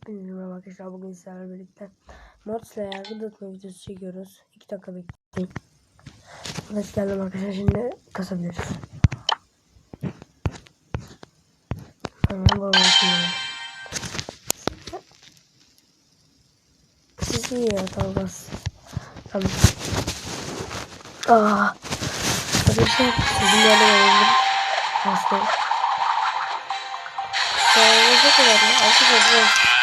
Hepinize merhaba arkadaşlar. Bugün sizlerle birlikte Mods'la yargı dağıtma videosu çekiyoruz. 2 dakika bekleyin. Evet geldim arkadaşlar. Şimdi kasabiliriz. Hemen babamı. Siz iyi ya tamam. Tamam. Aa. Arkadaşlar sizin yerine verebilirim. Hasta. Ee, ne kadar ya? Arkadaşlar.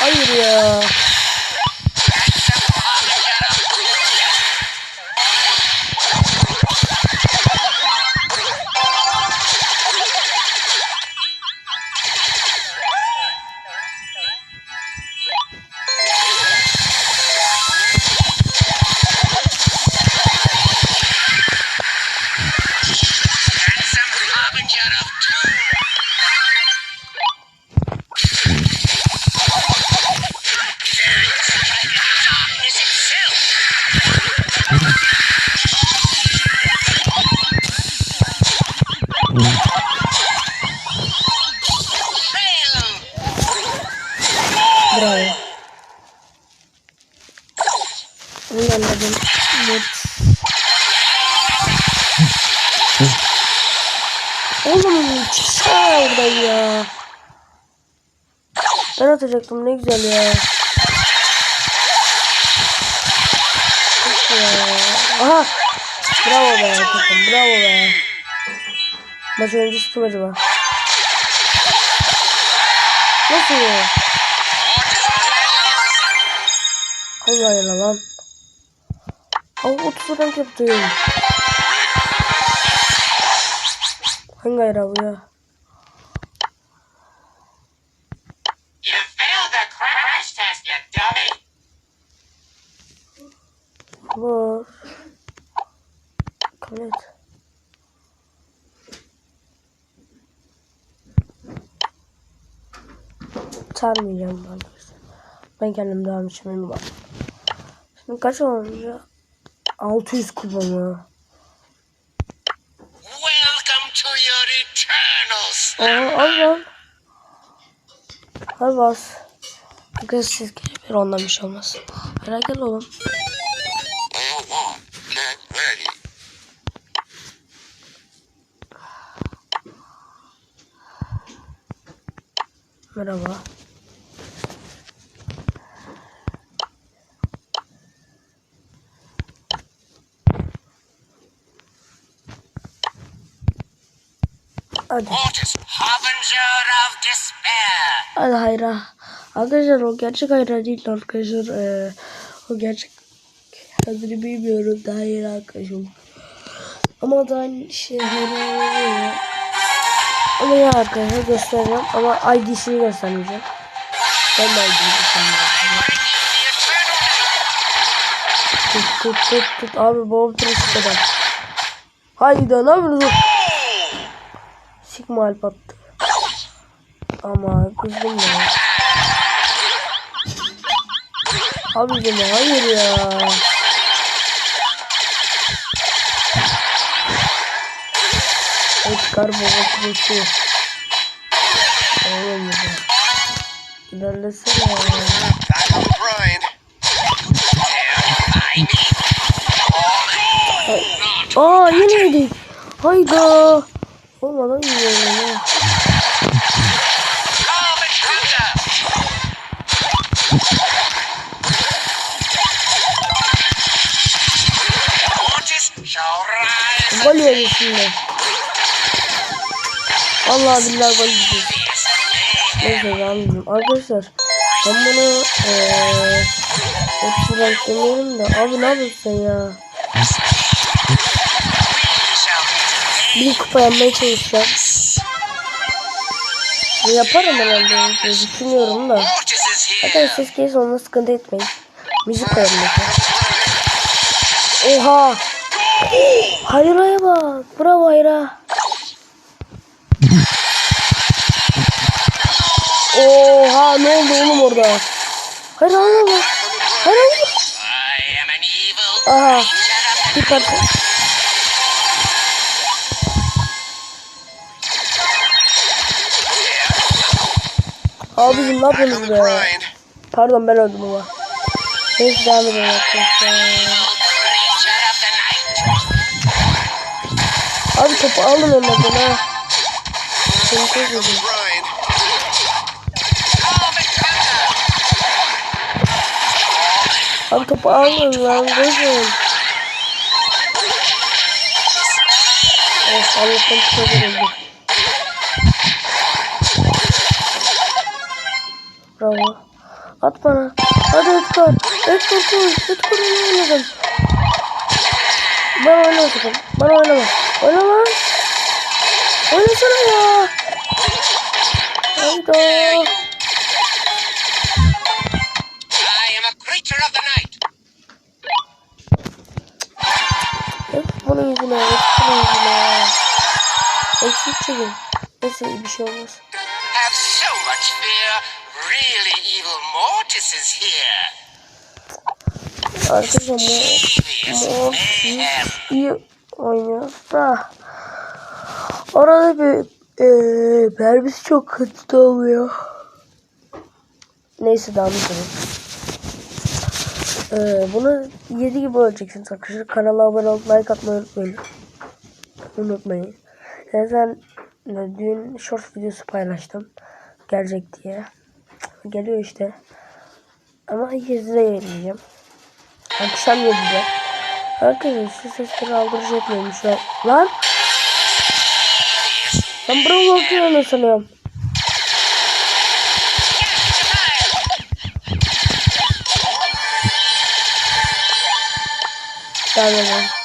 Hayır ya. Ben atacaktım ne güzel ya. Ya. Aha. Bravo be takım bravo be. Maç öncesi kim acaba? Nasıl ya? Hangi ayarla lan? Aa 30 rank yaptım. Hangi ayarla bu ya? Bu. Kabul et. Sarmayacağım ben arkadaşlar. Ben kendim devam edeceğim. Bak. Şimdi kaç olunca? 600 kupa mı? Welcome to your eternals. Aa al lan. Hadi bas. Siz bir ondan bir şey olmaz. Merak etme oğlum. Merhaba. Hadi. Hadi hayra. Arkadaşlar o gerçek hayra değil arkadaşlar. Ee, o gerçek adını bilmiyorum da hayra arkadaşım. Ama da aynı şey Ama ya arkadaşlar göstereceğim ama ID'sini göstermeyeceğim. Ben de ID'yi göstermeyeceğim. Tut tut tut tut abi babam turist kadar. Haydi ne yapıyorsun? Sigma alp attı. Ama kızdım ya. Abicim hayır ya. Kar babası geçiyor. Oğlum ya. İlerlesene ya. Aa yine yedik. Hayda. Olmadan yiyorum ya. Gol yedik şimdi. Allah billahi gol yedik. Neyse anladım. Arkadaşlar ben bunu eee hepsi rank demeyelim de abi ne yapıyorsun ya? Bir kupa yapmaya çalışacağım. Yaparım herhalde düşünüyorum da. Zaten ses gelirse onunla sıkıntı etmeyin. Müzik koyalım. Oha! Hayra'ya bak. Bravo Hayra. Oha ne oldu oğlum orada? Hayır hayır. Hayır hayır. Evil Aha. Bir parça. Abicim ne yapıyorsunuz be? Pardon ben öldüm ama. Neyse devam edelim arkadaşlar. Abi topu alın önlerden ha. Seni çok üzüldüm. Grind. Abi topu alın lan koşun. Of Allah'tan çok üzüldüm. Bravo. At bana. Hadi Edgar. Edgar koy. Edgar oynadım. Ben oynamadım. Ben oynama. Oynama. Oynasana ya. Hayda. Eksik çekin. Neyse bir şey olmaz. Have so much fear. Really evil Mortis is here. Arkadaşlar mor, Devious mor mayhem. iyi oynuyor da arada bir eee mermisi çok kötü oluyor. Neyse devam edelim. Eee bunu 7 gibi öleceksiniz arkadaşlar. Kanala abone olup like atmayı unutmayın. Unutmayın. Zaten e, dün short videosu paylaştım. Gelecek diye. Geliyor işte. Ama 7'de yayınlayacağım. Akşam 7'de. Arkadaşlar şu sesleri şu an. Lan ben buraya bakıyorum sanıyorum. Tamam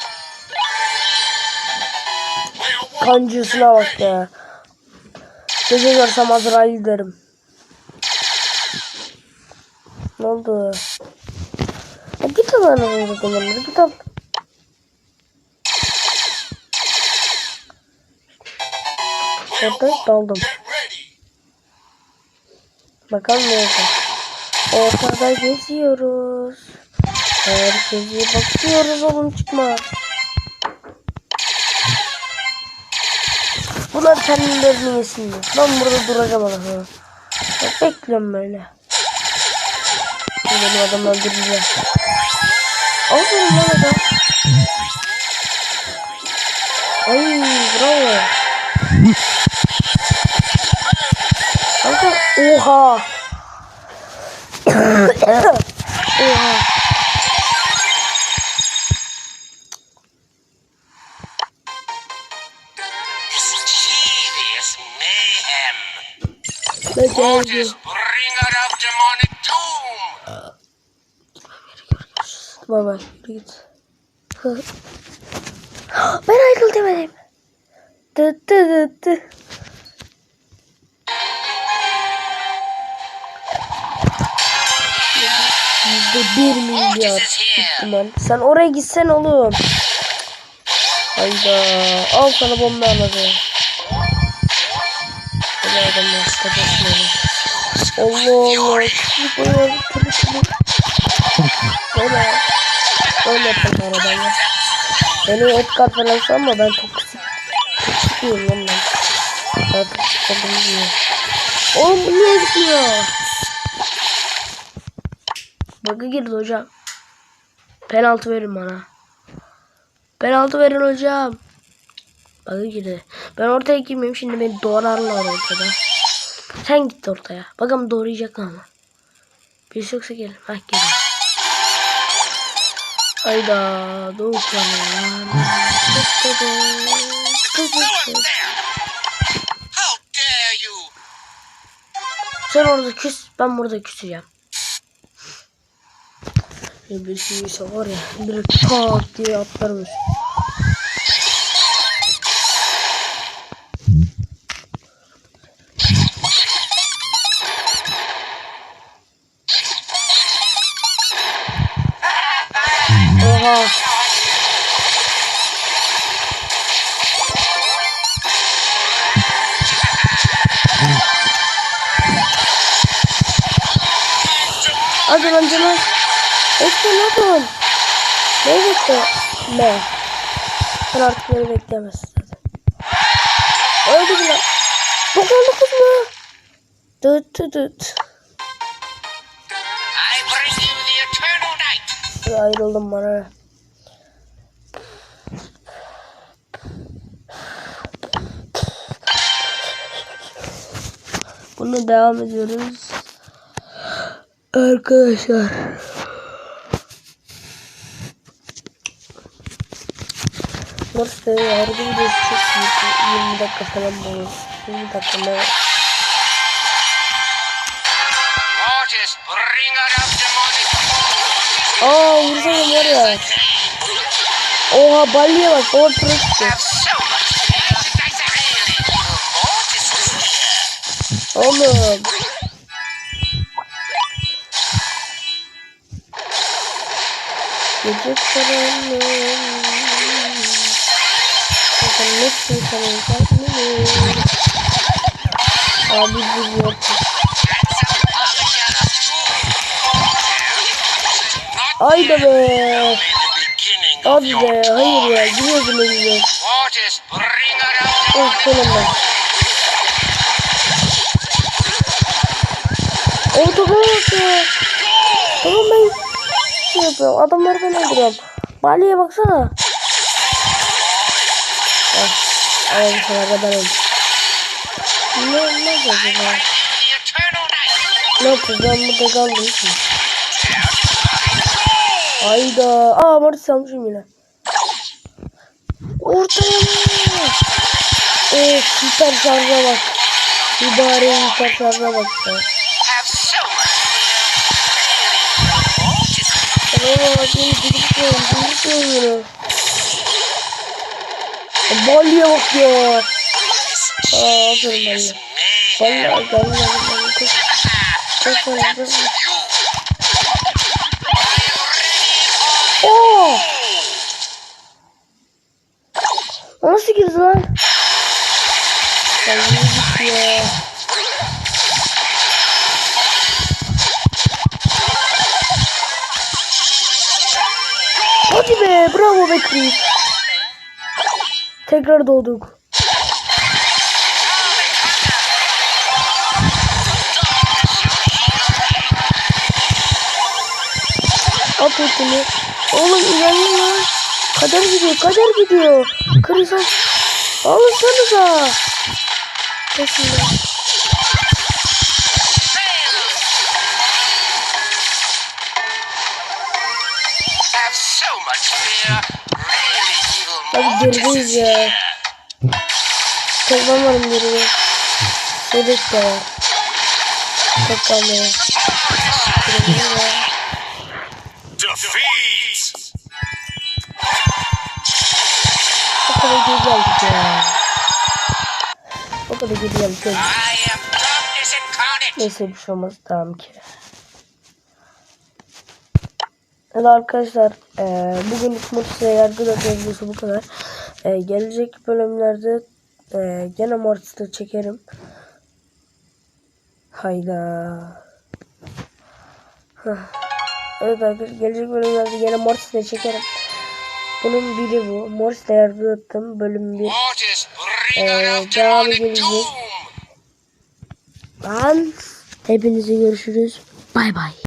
Kancısına bak ya. Gece görsem Azrail derim. Ne oldu? Ya git al anasını satayım git al. Orada daldım. Bakalım ne olacak. Ortada geziyoruz. Herkese bakıyoruz oğlum çıkma. Bunlar kendilerini yesinler. Ben burada duracağım anasını. Ya Bekliyorum böyle. Benim adam öldüreceğim. Aferin lan adam. Ay bravo. Kanka oha. oha. Geldi? Bay git. ben ayrıl demedim. Dı dı dı dı. Bir milyar ihtimal. Sen oraya gitsen oğlum. Hayda. Al sana bomba anladı. Adamlar kapatsın onu. Allah Allah. Çocuk böyle çocuk Böyle. Böyle yapalım arabayla. Beni Edgar falan sanma ben toksik. Toksik değilim lan ben. Ben toksik olduğumu diyor. Oğlum bu niye gitmiyor? Bug'a girdi hocam. Penaltı verin bana. Penaltı verin hocam. Bug'a girdi. Ben ortaya girmeyeyim şimdi beni doğrarlar ortada. Sen git ortaya. Bakalım doğrayacaklar mı? Birisi yoksa gelin. Hah gelin. Hayda doğuk yanıyor. Do it there. How dare you? Sen orada küs, ben burada küseceğim. Bir şey var ya, direkt tak diye atlarım üstüne. Oha. Hadi lan canım. Bekle ne yapıyorsun? Ne bekle? Ne? Sen artık beni bekleyemezsin zaten. Öldü lan? 99 mu? Dıt dıt Bir ayrıldım bana. Bunu devam ediyoruz. Arkadaşlar. Nasıl yardım büyük. 20 dakika falan bu. 20 dakika ne? Aa vursana var ya. Oha balya bak. O pırıktı. Have so much fear. That's really evil. Mortis is here. Oğlum. Gece karanlığı. Bakın nasıl insanın kalbini. Abi bu yok. Haydi be. Abi be. Hayır ya. güzel. Mortis, bringer of sonunda. Ortada ya. Tamam ben şey yapıyorum. Adamları ben öldürüyorum. Bali'ye baksana. Bak. Ay bir şeyler ben öldüm. Ne olmaz acaba? Ne yapacağız? Ben burada kaldım. Hayda. Aa Mortis almışım yine. Ortaya mı? Ee, süper şarja bak. Mübareğin süper şarja bak ya. Tamam bak beni gıdıklıyorum. Gıdıklıyorum. Balya bak ya. Aa aferin balya. is Balya mayhem. gel gel Yürü git ya. Hadi be bravo be Chris. Tekrar doğduk. At etini. Oğlum lan. Kader gidiyor, kader gidiyor. Al. Alırsanıza. Kesin lan. Have so much fear. Really evil Abi is ya. varım geriye. Var. Tek kalmaya. Geriye var. Defeat. Kadar geri geldik ya. O kadar geri. Neyse bir şey olmaz. Tamam ki. Evet arkadaşlar eee bugün Mortis'e yargı da videosu bu kadar. Eee, gelecek bölümlerde eee, gene Mortis'te çekerim. Hayda. Evet arkadaşlar gelecek bölümlerde gene Mortis'te çekerim. Bunun biri bu. Mortis'te yargı attım. Bölüm 1. Ee, demonic gelecek. doom. Ben hepinize görüşürüz. Bay bay.